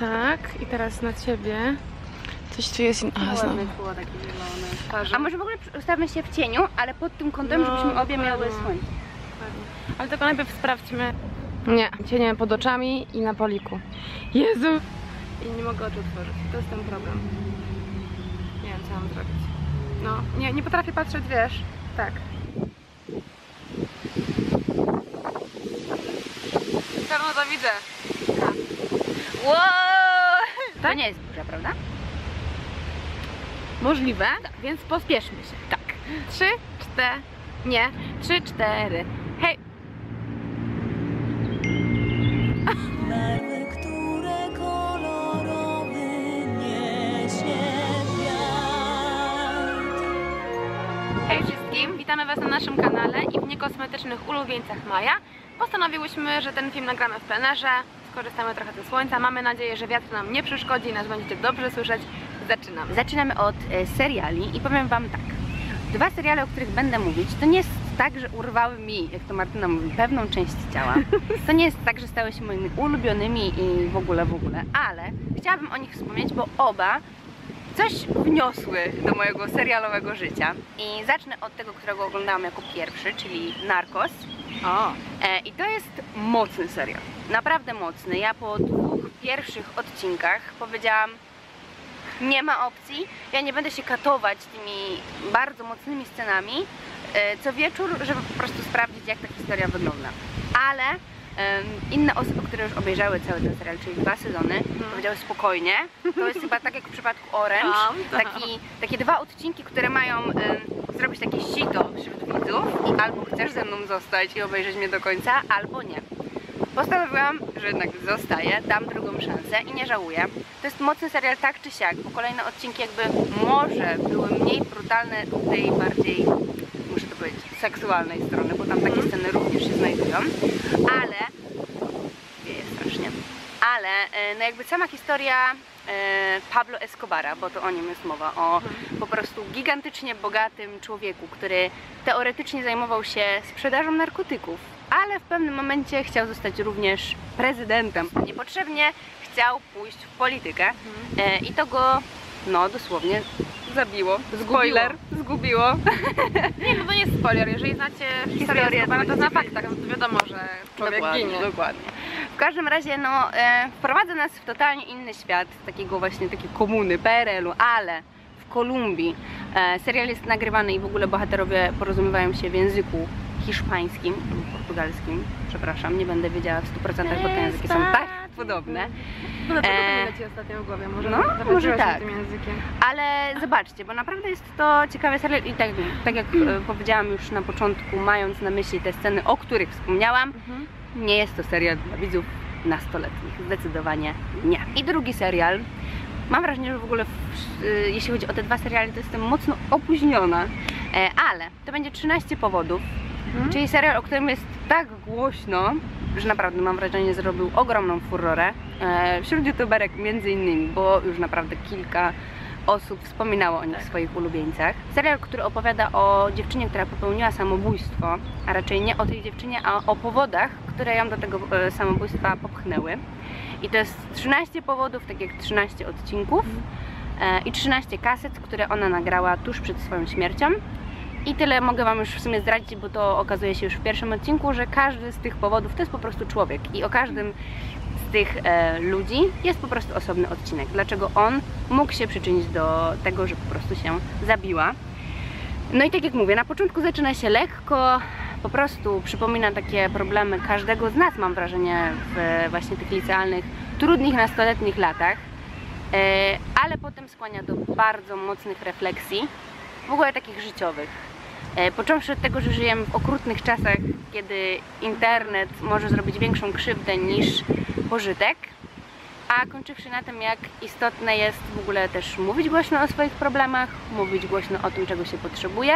Tak, i teraz na ciebie. Coś tu jest... In... A, znowu. A może w ogóle ustawmy się w cieniu, ale pod tym kątem, No, żebyśmy obie miały słońce. Ale tylko najpierw sprawdźmy. Nie, cienie pod oczami i na poliku. Jezu! I nie mogę oczu otworzyć. To jest ten problem. Nie wiem, co mam zrobić. No, nie, nie potrafię patrzeć, wiesz. Tak. Pewno to widzę. Wow! To Tak? nie jest burza, prawda? Możliwe, więc pospieszmy się. Tak. Trzy, cztery. Nie. Trzy, cztery. Hej! Hej wszystkim, witamy Was na naszym kanale i w niekosmetycznych ulubieńcach Maja. Postanowiłyśmy, że ten film nagramy w plenerze, skorzystamy trochę ze słońca. Mamy nadzieję, że wiatr nam nie przeszkodzi i nas będziecie dobrze słyszeć. Zaczynamy. Zaczynamy od e, seriali i powiem Wam tak. Dwa seriale, o których będę mówić, to nie jest tak, że urwały mi, jak to Martyna mówi, pewną część ciała. To nie jest tak, że stały się moimi ulubionymi i w ogóle, w ogóle, ale chciałabym o nich wspomnieć, bo oba coś wniosły do mojego serialowego życia. I zacznę od tego, którego oglądałam jako pierwszy, czyli Narcos. O, E, I to jest mocny serial. Naprawdę mocny. Ja po dwóch pierwszych odcinkach powiedziałam, nie ma opcji. Ja nie będę się katować tymi bardzo mocnymi scenami e, co wieczór, żeby po prostu sprawdzić, jak ta historia wygląda. Ale inne osoby, które już obejrzały cały ten serial, czyli dwa sezony, powiedziały spokojnie. To jest chyba tak jak w przypadku Orange. Tam. Taki, takie dwa odcinki, które mają em, zrobić takie sito wśród widzów i albo chcesz ze mną zostać i obejrzeć mnie do końca, albo nie. Postanowiłam, że jednak zostaję, dam drugą szansę i nie żałuję. To jest mocny serial tak czy siak, bo kolejne odcinki jakby może były mniej brutalne od tej bardziej, muszę to powiedzieć, seksualnej strony, bo tam takie sceny również się znajdują, ale. Ale e, no jakby sama historia e, Pablo Escobara, bo to o nim jest mowa, o po prostu gigantycznie bogatym człowieku, który teoretycznie zajmował się sprzedażą narkotyków, ale w pewnym momencie chciał zostać również prezydentem. Niepotrzebnie chciał pójść w politykę e, i to go, no dosłownie, zabiło. Spoiler, zgubiło. nie, no to nie jest spoiler. Jeżeli znacie historię Escobara, to na faktach no to wiadomo, że człowiek dokładnie, ginie. Dokładnie. W każdym razie, no, e, wprowadza nas w totalnie inny świat, takiego właśnie takiej komuny, PRL-u, ale w Kolumbii. E, serial jest nagrywany i w ogóle bohaterowie porozumiewają się w języku hiszpańskim lub portugalskim. Przepraszam, nie będę wiedziała w 100%, bo te języki są tak podobne. No dlaczego E, to leci ostatnio w głowie? Może no, może tak. tym językiem. Ale zobaczcie, bo naprawdę jest to ciekawy serial i tak, tak jak e, powiedziałam już na początku, mając na myśli te sceny, o których wspomniałam, Mhm. nie jest to serial dla widzów nastoletnich. Zdecydowanie nie. I drugi serial. Mam wrażenie, że w ogóle w, y, jeśli chodzi o te dwa seriale, to jestem mocno opóźniona. E, ale to będzie 13 powodów, Mhm. czyli serial, o którym jest tak głośno, że naprawdę mam wrażenie, że zrobił ogromną furorę. E, wśród youtuberek między innymi, bo już naprawdę kilka osób wspominało o nich w swoich ulubieńcach. Serial, który opowiada o dziewczynie, która popełniła samobójstwo, a raczej nie o tej dziewczynie, a o powodach, które ją do tego e, samobójstwa popchnęły. I to jest 13 powodów, tak jak 13 odcinków e, i 13 kaset, które ona nagrała tuż przed swoją śmiercią. I tyle mogę Wam już w sumie zdradzić, bo to okazuje się już w pierwszym odcinku, że każdy z tych powodów to jest po prostu człowiek i o każdym z tych e, ludzi jest po prostu osobny odcinek. Dlaczego on mógł się przyczynić do tego, że po prostu się zabiła. No i tak jak mówię, na początku zaczyna się lekko, po prostu przypomina takie problemy każdego z nas, mam wrażenie, w właśnie tych licealnych, trudnych nastoletnich latach, e, ale potem skłania do bardzo mocnych refleksji, w ogóle takich życiowych. E, Począwszy od tego, że żyjemy w okrutnych czasach, kiedy internet może zrobić większą krzywdę niż pożytek, a kończywszy na tym, jak istotne jest w ogóle też mówić głośno o swoich problemach, mówić głośno o tym, czego się potrzebuje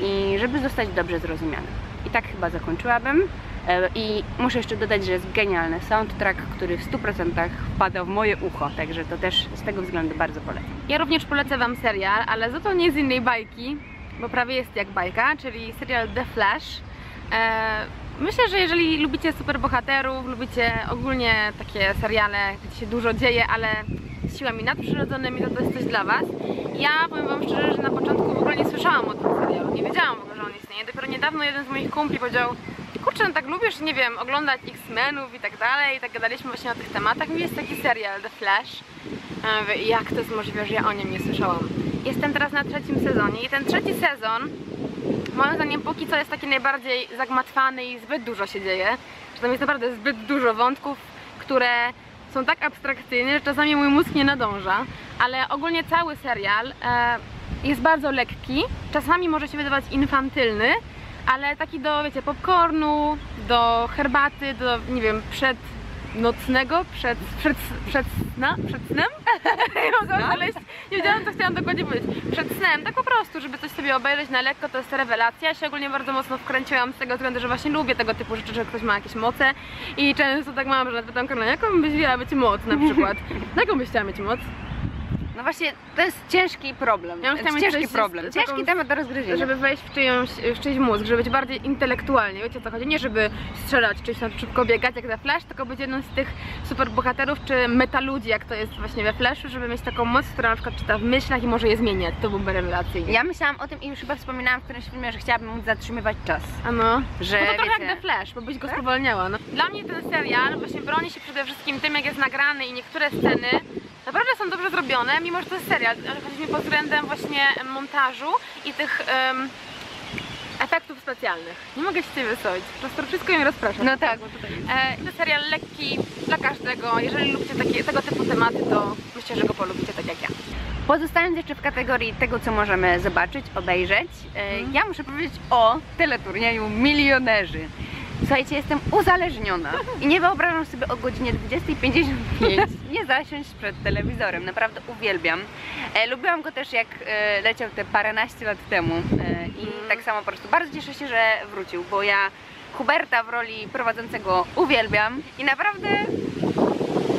i żeby zostać dobrze zrozumianym. I tak chyba zakończyłabym. E, I muszę jeszcze dodać, że jest genialny soundtrack, który w 100% wpada w moje ucho, także to też z tego względu bardzo polecam. Ja również polecę Wam serial, ale za to nie z innej bajki, bo prawie jest jak bajka, czyli serial The Flash. E, Myślę, że jeżeli lubicie superbohaterów, lubicie ogólnie takie seriale, gdzie się dużo dzieje, ale z siłami nadprzyrodzonymi, to to jest coś dla Was. Ja powiem Wam szczerze, że na początku w ogóle nie słyszałam o tym serialu, nie wiedziałam w ogóle, że on istnieje. Dopiero niedawno jeden z moich kumpli powiedział, kurczę, no tak lubisz, nie wiem, oglądać X-Menów i tak dalej, i tak gadaliśmy właśnie o tych tematach. Mówi, jest taki serial, The Flash. Mówię, jak to jest możliwe, że ja o nim nie słyszałam? Jestem teraz na trzecim sezonie i ten trzeci sezon moim zdaniem póki co jest taki najbardziej zagmatwany i zbyt dużo się dzieje, że tam jest naprawdę zbyt dużo wątków, które są tak abstrakcyjne, że czasami mój mózg nie nadąża, ale ogólnie cały serial e, jest bardzo lekki, czasami może się wydawać infantylny, ale taki do, wiecie, popcornu, do herbaty, do, nie wiem, przed nocnego, przed, przed, przed, sna, przed snem? nie mogłam znaleźć, nie wiedziałam co chciałam dokładnie powiedzieć. Przed snem, tak po prostu, żeby coś sobie obejrzeć na lekko, to jest rewelacja. Ja się ogólnie bardzo mocno wkręciłam z tego względu, że właśnie lubię tego typu rzeczy, że ktoś ma jakieś moce i często tak mam, że nawet pytam Karolina, jaką byś chciała mieć moc na przykład? Jaką byś chciała mieć moc? No właśnie, to jest ciężki problem. Ja mieć ciężki coś problem. z Ciężki taką- temat do rozgryzienia. Żeby wejść w, czyjąś, w czyjś mózg, żeby być bardziej intelektualnie, wiecie o co chodzi? Nie żeby strzelać, czy tam szybko biegać jak we Flash, tylko być jednym z tych superbohaterów, czy metaludzi, jak to jest właśnie we Flashu, żeby mieć taką moc, która na przykład czyta w myślach i może je zmieniać. To byłby rewelacyjny. Ja myślałam o tym i już chyba wspominałam w którymś filmie, że chciałabym móc zatrzymywać czas. Ano. Że no to trochę wiecie- jak The Flash, bo byś go spowolniała. No. Dla mnie ten serial właśnie broni się przede wszystkim tym, jak jest nagrany i niektóre sceny naprawdę są dobrze zrobione, mimo że to jest serial. Ale chodzi mi pod względem właśnie montażu i tych em, efektów specjalnych. Nie mogę się ciebie wysłowić. Po prostu wszystko mi rozprasza. No tak. E, to serial lekki dla każdego. Jeżeli lubicie takie, tego typu tematy, to myślę, że go polubicie tak jak ja. Pozostając jeszcze w kategorii tego, co możemy zobaczyć, obejrzeć, e, ja muszę powiedzieć o teleturnieju Milionerzy. Słuchajcie, jestem uzależniona i nie wyobrażam sobie o godzinie 20.55 nie zasiąść przed telewizorem. Naprawdę uwielbiam. E, lubiłam go też jak e, leciał te paręnaście lat temu e, i tak samo po prostu bardzo cieszę się, że wrócił, bo ja Huberta w roli prowadzącego uwielbiam i naprawdę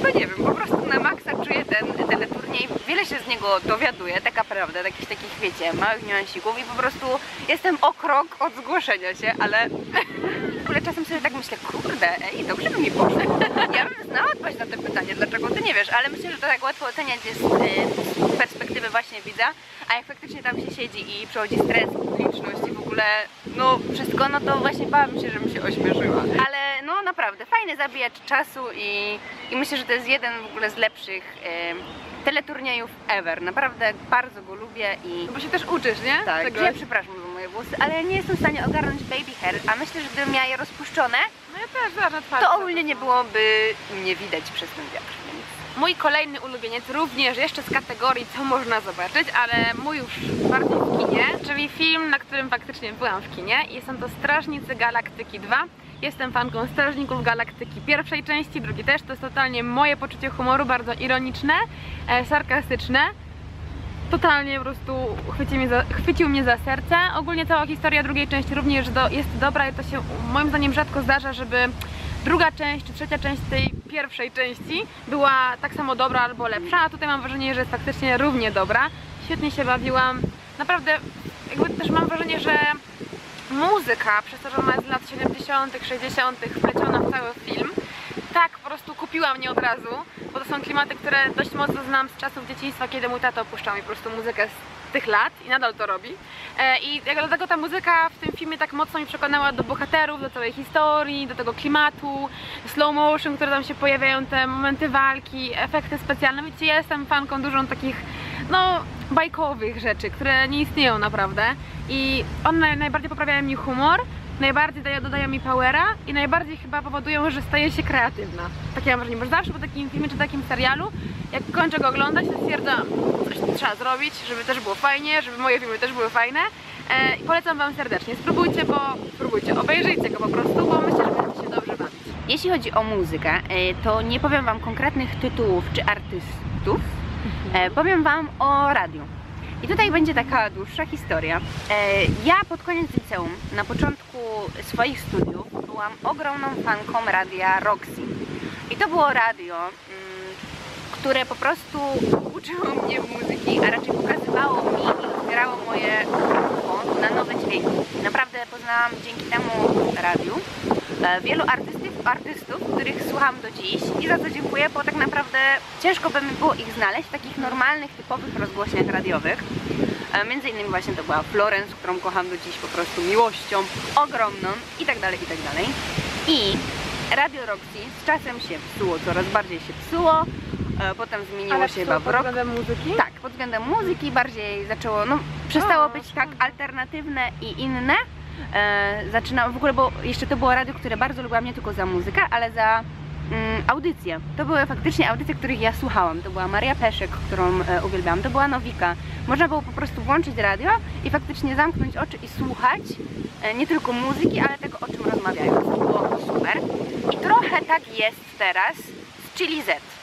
no nie wiem, po prostu na maksa czuję ten teleturniej, wiele się z niego dowiaduję, taka prawda, jakichś takich, wiecie, małych niuansików i po prostu jestem o krok od zgłoszenia się, ale w ogóle czasem sobie tak myślę, kurde, ej, dobrze by mi poszło. Ja bym znała odpowiedź na to pytanie, dlaczego ty nie wiesz, ale myślę, że to tak łatwo oceniać jest y, z perspektywy właśnie widza, a jak faktycznie tam się siedzi i przechodzi stres, ogóle, no wszystko, no to właśnie bałam się, żebym się ośmieszyła. Ale no naprawdę, fajny zabijacz czasu i, i myślę, że to jest jeden w ogóle z lepszych y, teleturniejów ever. Naprawdę bardzo go lubię i No bo się też uczysz, nie? tak, Tego. ja przepraszam za moje włosy, ale nie jestem w stanie ogarnąć baby hair, a myślę, że gdybym miała je rozpuszczone, No ja też, na twarzy. to ogólnie nie byłoby mnie widać przez ten wiatr. Mój kolejny ulubieniec również jeszcze z kategorii co można zobaczyć, ale mój już bardziej w kinie, czyli film, na którym faktycznie byłam w kinie i są to Strażnicy Galaktyki 2. Jestem fanką Strażników Galaktyki pierwszej części, drugiej też. To jest totalnie moje poczucie humoru, bardzo ironiczne, e, sarkastyczne. Totalnie po prostu chwyci mnie za, chwycił mnie za serce. Ogólnie cała historia drugiej części również do, jest dobra i to się moim zdaniem rzadko zdarza, żeby druga część czy trzecia część tej pierwszej części była tak samo dobra albo lepsza, a tutaj mam wrażenie, że jest faktycznie równie dobra. Świetnie się bawiłam. Naprawdę jakby też mam wrażenie, że muzyka, przez to, że ona jest z lat 70., 60., wpleciona w cały film, tak po prostu kupiła mnie od razu, bo to są klimaty, które dość mocno znam z czasów dzieciństwa, kiedy mój tato opuszczał mi po prostu muzykę z tych lat i nadal to robi. E, I dlatego ta muzyka w tym filmie tak mocno mi przekonała do bohaterów, do całej historii, do tego klimatu, slow motion, które tam się pojawiają, te momenty walki, efekty specjalne. Wiecie, ja jestem fanką dużą takich, no, bajkowych rzeczy, które nie istnieją naprawdę. I one najbardziej poprawiają mi humor, najbardziej dają, dodają mi powera i najbardziej chyba powodują, że staję się kreatywna. Takie mam wrażenie, bo zawsze po takim filmie czy takim serialu, jak kończę go oglądać, to stwierdzam, coś trzeba zrobić, żeby też było fajnie, żeby moje filmy też były fajne. E, I polecam Wam serdecznie. Spróbujcie, bo spróbujcie, obejrzyjcie go po prostu, bo myślę, że będziecie się dobrze bawić. Jeśli chodzi o muzykę, e, to nie powiem Wam konkretnych tytułów czy artystów, e, powiem Wam o radiu. I tutaj będzie taka dłuższa historia. E, Ja pod koniec liceum, na początku swoich studiów, byłam ogromną fanką radia Roxy. I to było radio, mm, które po prostu uczyło mnie muzyki, a raczej pokazywało mi i otwierało moje ucho na nowe dźwięki. Naprawdę poznałam dzięki temu radiu e, wielu artystów, artystów, których słucham do dziś i za co dziękuję, bo tak naprawdę ciężko by mi było ich znaleźć w takich normalnych, typowych rozgłośniach radiowych. E, Między innymi właśnie to była Florence, którą kocham do dziś po prostu miłością ogromną i tak dalej, i tak dalej. I Radio Roxy z czasem się psuło, coraz bardziej się psuło, e, potem zmieniło się chyba w pod rock. względem muzyki? Tak, pod względem muzyki bardziej zaczęło, no przestało być szkoda. tak alternatywne i inne. E, zaczynało w ogóle, bo jeszcze to było radio, które bardzo lubiłam nie tylko za muzykę, ale za mm, audycje. To były faktycznie audycje, których ja słuchałam. To była Maria Peszek, którą e, uwielbiałam, to była Nowika. Można było po prostu włączyć radio i faktycznie zamknąć oczy i słuchać e, nie tylko muzyki, ale tego, o czym rozmawiają. To było super. I trochę tak jest teraz z Chili Z.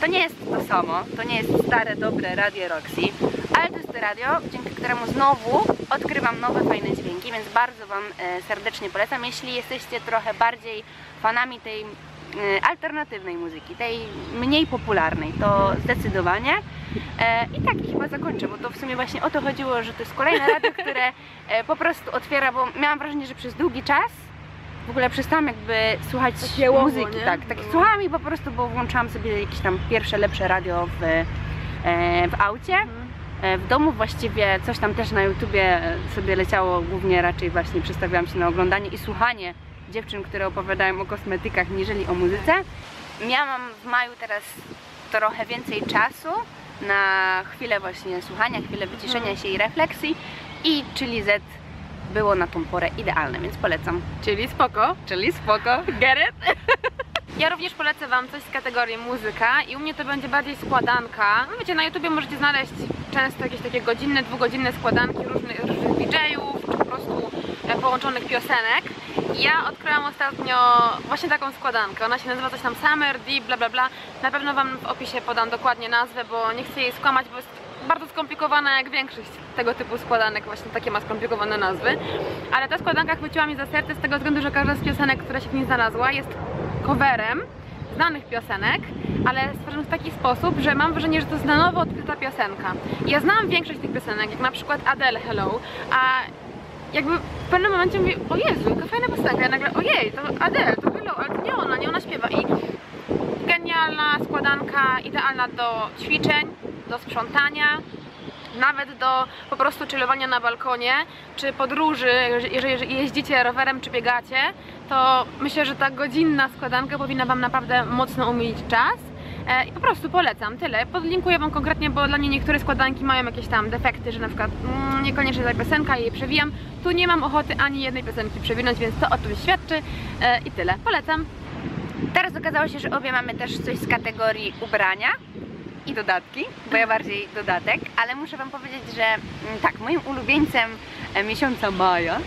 To nie jest to samo, to nie jest stare, dobre Radio Roxy, ale to jest to radio, dzięki któremu znowu odkrywam nowe, fajne dźwięki, więc bardzo Wam e, serdecznie polecam. Jeśli jesteście trochę bardziej fanami tej e, alternatywnej muzyki, tej mniej popularnej, to zdecydowanie. E, I tak i chyba zakończę, bo to w sumie właśnie o to chodziło, że to jest kolejne radio, które po prostu otwiera, bo miałam wrażenie, że przez długi czas w ogóle przestałam jakby słuchać Takie muzyki, nie? tak, tak Było. słuchałam i po prostu, bo włączałam sobie jakieś tam pierwsze, lepsze radio w, w aucie. Mhm. E, W domu właściwie coś tam też na YouTubie e, sobie leciało, głównie raczej właśnie przestawiałam się na oglądanie i słuchanie dziewczyn, które opowiadają o kosmetykach, niżeli o muzyce. Miałam w maju teraz trochę więcej czasu na chwilę właśnie słuchania, chwilę wyciszenia się i refleksji i Chili Z było na tą porę idealne, więc polecam. Czyli spoko. Czyli spoko. Get it? Ja również polecę Wam coś z kategorii muzyka i u mnie to będzie bardziej składanka. No wiecie, na YouTubie możecie znaleźć często jakieś takie godzinne, dwugodzinne składanki różnych, różnych DJ-ów, czy po prostu e, połączonych piosenek. Ja odkryłam ostatnio właśnie taką składankę. Ona się nazywa coś tam Summer, Deep, bla bla bla. Na pewno Wam w opisie podam dokładnie nazwę, bo nie chcę jej skłamać, bo jest bardzo skomplikowana jak większość tego typu składanek, właśnie takie ma skomplikowane nazwy. Ale ta składanka chwyciła mi za serce z tego względu, że każda z piosenek, która się w niej znalazła, jest coverem znanych piosenek, ale stworzony w taki sposób, że mam wrażenie, że to jest na nowo odkryta piosenka. Ja znam większość tych piosenek, jak na przykład Adele Hello, a jakby w pewnym momencie mówię, o Jezu, jaka fajna piosenka, i nagle, ojej, to Adele, to Hello, ale to nie ona, nie ona śpiewa. I genialna składanka, idealna do ćwiczeń, do sprzątania, nawet do po prostu chillowania na balkonie, czy podróży, jeżeli jeździcie rowerem czy biegacie, to myślę, że ta godzinna składanka powinna Wam naprawdę mocno umilić czas. E, I po prostu polecam, tyle. Podlinkuję Wam konkretnie, bo dla mnie niektóre składanki mają jakieś tam defekty, że na przykład mm, niekoniecznie ta piosenka i jej przewijam. Tu nie mam ochoty ani jednej piosenki przewinąć, więc to o tym świadczy. E, I tyle. Polecam. Teraz okazało się, że obie mamy też coś z kategorii ubrania i dodatki, bo ja bardziej dodatek, ale muszę Wam powiedzieć, że mm, tak, moim ulubieńcem e, miesiąca maja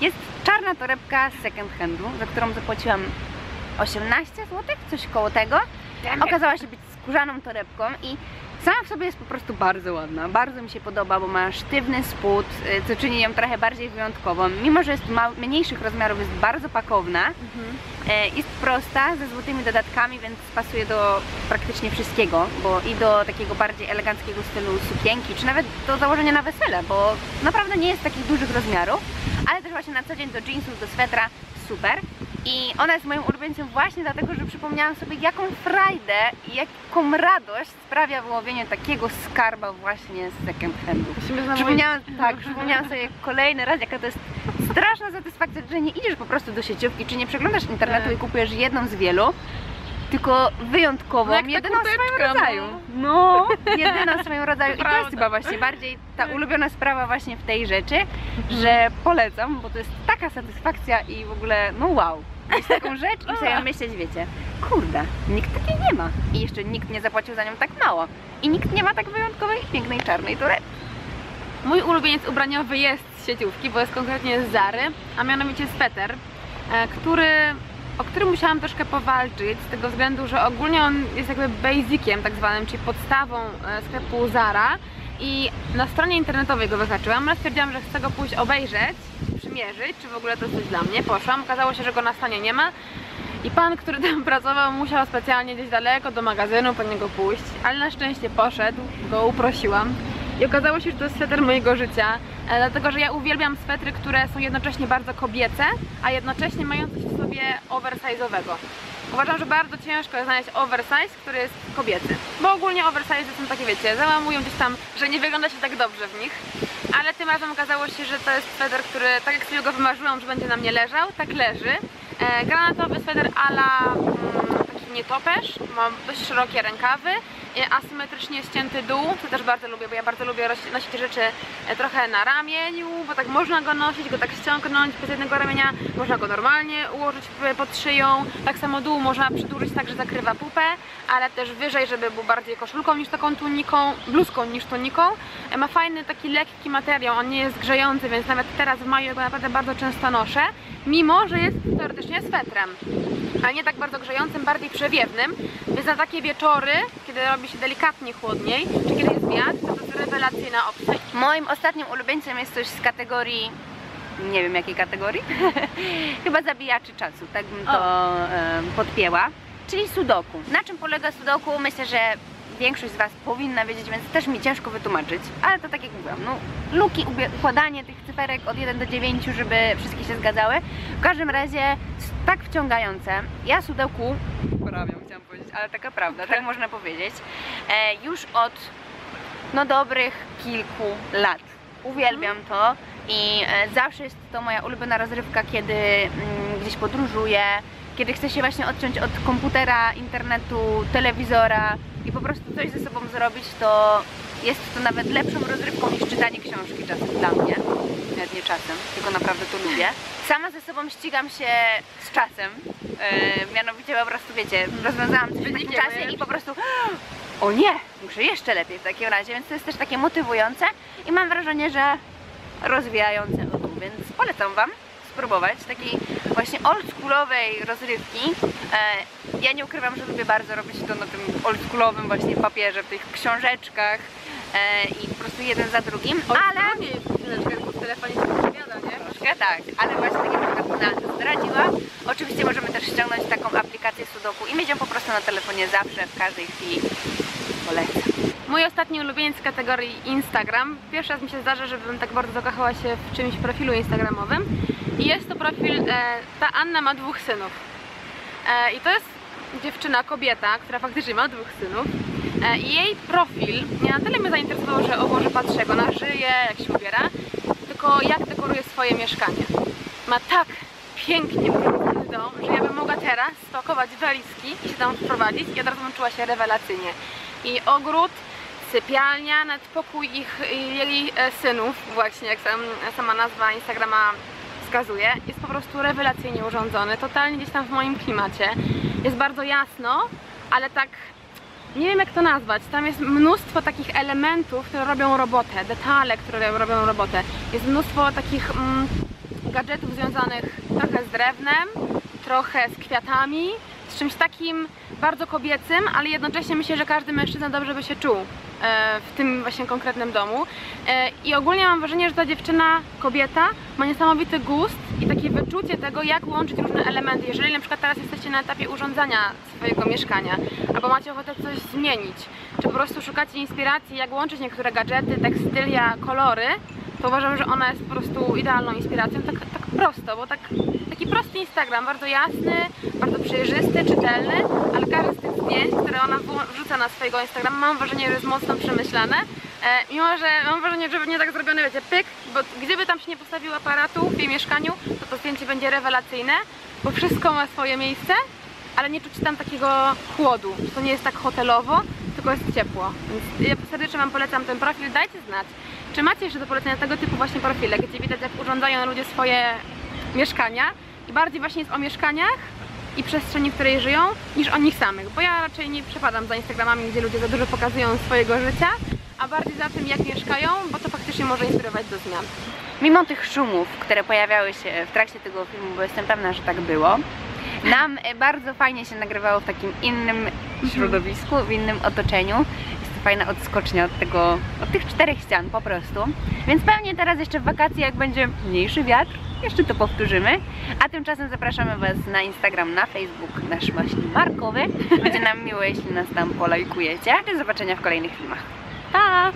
jest czarna torebka z second handu, za którą zapłaciłam 18 zł, coś koło tego. Okazała się być skórzaną torebką i sama w sobie jest po prostu bardzo ładna, bardzo mi się podoba, bo ma sztywny spód, e, co czyni ją trochę bardziej wyjątkową. Mimo, że jest mniejszych rozmiarów, jest bardzo pakowna. E, Jest prosta, ze złotymi dodatkami, więc pasuje do praktycznie wszystkiego, bo i do takiego bardziej eleganckiego stylu sukienki, czy nawet do założenia na wesele, bo naprawdę nie jest takich dużych rozmiarów, ale też właśnie na co dzień do jeansów, do swetra, super. I ona jest moim ulubieńcem właśnie dlatego, że przypomniałam sobie jaką frajdę i jaką radość sprawia wyłowienie takiego skarba właśnie z second handu. Przypomniałam, tak, przypomniałam sobie kolejny raz, jaka to jest straszna satysfakcja, że nie idziesz po prostu do sieciówki, czy nie przeglądasz internetu Tak. i kupujesz jedną z wielu, tylko wyjątkową, No jak ta jedyną w swoim rodzaju. No, no. jedyną w swoim rodzaju. I to jest chyba właśnie bardziej ta ulubiona sprawa właśnie w tej rzeczy, że polecam, bo to jest taka satysfakcja i w ogóle, no wow. Mieć taką rzecz i sobie myśleć, wiecie, kurde, nikt takiej nie ma. I jeszcze nikt nie zapłacił za nią tak mało. I nikt nie ma tak wyjątkowej, pięknej, czarnej torebki. Mój ulubieniec ubraniowy jest z sieciówki, bo jest konkretnie z Zary, a mianowicie sweter, e, który, o którym musiałam troszkę powalczyć, z tego względu, że ogólnie on jest jakby basiciem tak zwanym, czyli podstawą e, sklepu Zara i na stronie internetowej go wyhaczyłam, ale stwierdziłam, że chcę go pójść obejrzeć, przymierzyć, czy w ogóle to coś dla mnie. Poszłam, okazało się, że go na stanie nie ma i pan, który tam pracował, musiał specjalnie gdzieś daleko do magazynu po niego pójść, ale na szczęście poszedł, go uprosiłam. I okazało się, że to jest sweter mojego życia. e, dlatego że ja uwielbiam swetry, które są jednocześnie bardzo kobiece, a jednocześnie mają coś w sobie oversize'owego. Uważam, że bardzo ciężko jest znaleźć oversize, który jest kobiecy. Bo ogólnie oversize są takie, wiecie, załamują gdzieś tam, że nie wygląda się tak dobrze w nich. Ale tym razem okazało się, że to jest sweter, który tak jak sobie go wymarzyłam, że będzie na mnie leżał, tak leży. E, granatowy sweter ala mm, nietoperz, ma dość szerokie rękawy, e, asymetrycznie ścięty dół, co też bardzo lubię, bo ja bardzo lubię nosić rzeczy e, trochę na ramieniu, bo tak można go nosić, go tak ściągnąć bez jednego ramienia, można go normalnie ułożyć pod szyją, tak samo dół można przydłużyć tak, że zakrywa pupę, ale też wyżej, żeby był bardziej koszulką niż taką tuniką, bluzką niż tuniką. E, Ma fajny taki lekki materiał, on nie jest grzejący, więc nawet teraz w maju go naprawdę bardzo często noszę, mimo że jest teoretycznie swetrem ale nie tak bardzo grzejącym, bardziej przewiewnym, więc na takie wieczory, kiedy robi się delikatnie chłodniej, czy kiedy jest wiatr, to to jest rewelacyjna opcja. Moim ostatnim ulubieńcem jest coś z kategorii, nie wiem jakiej kategorii, chyba zabijaczy czasu, tak bym to em, podpięła, czyli sudoku. Na czym polega sudoku? Myślę, że większość z Was powinna wiedzieć, więc też mi ciężko wytłumaczyć, ale to tak jak mówiłam, no luki, układanie tych cyferek od 1 do 9, żeby wszystkie się zgadzały. W każdym razie tak wciągające. Ja sudoku porabiam, chciałam powiedzieć, ale taka prawda, tak można powiedzieć. E, już od no dobrych kilku lat. Uwielbiam to i e, zawsze jest to moja ulubiona rozrywka, kiedy mm, gdzieś podróżuję, kiedy chcę się właśnie odciąć od komputera, internetu, telewizora i po prostu coś ze sobą zrobić, to jest to nawet lepszą rozrywką niż czytanie książki czasem dla mnie. Nawet nie czasem, tylko naprawdę to lubię. Sama ze sobą ścigam się z czasem. E, mianowicie po prostu wiecie, rozwiązałam coś w takim czasie i po prostu o nie, muszę jeszcze lepiej w takim razie, więc to jest też takie motywujące i mam wrażenie, że rozwijające tu, więc polecam Wam spróbować takiej właśnie oldschoolowej rozrywki. E, ja nie ukrywam, że lubię bardzo robić to na tym oldschoolowym właśnie papierze, w tych książeczkach i po prostu jeden za drugim, ale... Ale... chwileczkę, w telefonie się odpowiada, nie? Troszkę tak, ale właśnie tak jak zdradziła, oczywiście możemy też ściągnąć taką aplikację Sudoku i mieć ją po prostu na telefonie zawsze, w każdej chwili. Polecam. Mój ostatni ulubieniec z kategorii Instagram. Pierwszy raz mi się zdarza, żebym tak bardzo zakochała się w czymś profilu instagramowym. I jest to profil, e, ta Anna ma dwóch synów. E, I to jest dziewczyna, kobieta, która faktycznie ma dwóch synów. E, jej profil nie na tyle mnie zainteresował, że o Boże patrzę jak ona żyje, jak się ubiera, tylko jak dekoruje swoje mieszkanie. Ma tak pięknie ułożony dom, że ja bym mogła teraz spakować walizki i się tam wprowadzić i od razu czuła się rewelacyjnie. I ogród, sypialnia, nawet pokój ich, jej e, synów, właśnie jak sam, sama nazwa Instagrama wskazuje, jest po prostu rewelacyjnie urządzony, totalnie gdzieś tam w moim klimacie. Jest bardzo jasno, ale tak nie wiem jak to nazwać. Tam jest mnóstwo takich elementów, które robią robotę, detale, które robią robotę. Jest mnóstwo takich mm, gadżetów związanych trochę z drewnem, trochę z kwiatami, z czymś takim bardzo kobiecym, ale jednocześnie myślę, że każdy mężczyzna dobrze by się czuł w tym właśnie konkretnym domu. E, I ogólnie mam wrażenie, że ta dziewczyna, kobieta, ma niesamowity gust i takie wyczucie tego, jak łączyć różne elementy. Jeżeli na przykład teraz jesteście na etapie urządzania swojego mieszkania, albo macie ochotę coś zmienić, czy po prostu szukacie inspiracji, jak łączyć niektóre gadżety, tekstylia, kolory, to uważam, że ona jest po prostu idealną inspiracją, tak, tak prosto, bo tak, taki prosty Instagram, bardzo jasny, bardzo przejrzysty, czytelny, ale każde z tych zdjęć, które ona wrzuca na swojego Instagrama, mam wrażenie, że jest mocno przemyślane, e, mimo, że mam wrażenie, że nie tak zrobione, wiecie, pyk, bo gdyby tam się nie postawił aparatu w jej mieszkaniu, to to zdjęcie będzie rewelacyjne, bo wszystko ma swoje miejsce, ale nie czuć tam takiego chłodu, to nie jest tak hotelowo, tylko jest ciepło. Więc ja serdecznie Wam polecam ten profil, dajcie znać. Czy macie jeszcze do polecenia tego typu właśnie profile, gdzie widać jak urządzają ludzie swoje mieszkania i bardziej właśnie jest o mieszkaniach i przestrzeni, w której żyją, niż o nich samych, bo ja raczej nie przepadam za Instagramami, gdzie ludzie za dużo pokazują swojego życia, a bardziej za tym, jak mieszkają, bo to faktycznie może inspirować do zmian. Mimo tych szumów, które pojawiały się w trakcie tego filmu, bo jestem pewna, że tak było, nam bardzo fajnie się nagrywało w takim innym środowisku, w innym otoczeniu. Fajna odskocznia od tego, od tych czterech ścian po prostu. Więc pewnie teraz jeszcze w wakacje, jak będzie mniejszy wiatr, jeszcze to powtórzymy. A tymczasem zapraszamy Was na Instagram, na Facebook, nasz właśnie markowy. Będzie nam miło, jeśli nas tam polajkujecie. Do zobaczenia w kolejnych filmach. Pa!